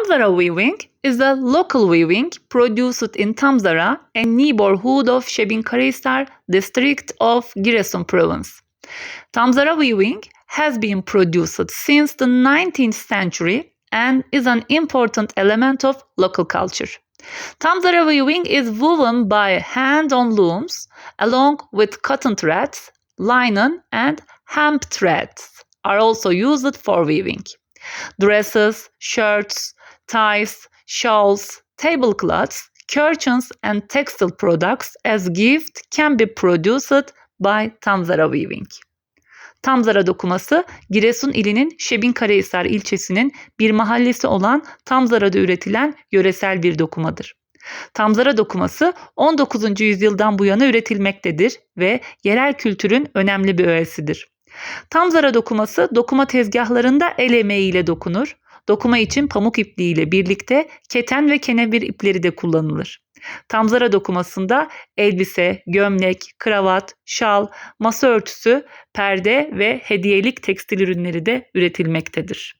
Tamzara weaving is a local weaving produced in Tamzara, a neighborhood of Şebinkarahisar district of Giresun province. Tamzara weaving has been produced since the 19th century and is an important element of local culture. Tamzara weaving is woven by hand on looms along with cotton threads, linen and hemp threads are also used for weaving. Dresses, shirts, ties, shawls, tablecloths, curtains and textile products as gift can be produced by Tamzara weaving. Tamzara dokuması Giresun ilinin Şebinkarahisar ilçesinin bir mahallesi olan Tamzara'da üretilen yöresel bir dokumadır. Tamzara dokuması 19. yüzyıldan bu yana üretilmektedir ve yerel kültürün önemli bir öğesidir. Tamzara dokuması dokuma tezgahlarında el emeğiyle dokunur. Dokuma için pamuk ipliğiyle birlikte keten ve kenevir ipleri de kullanılır. Tamzara dokumasında elbise, gömlek, kravat, şal, masa örtüsü, perde ve hediyelik tekstil ürünleri de üretilmektedir.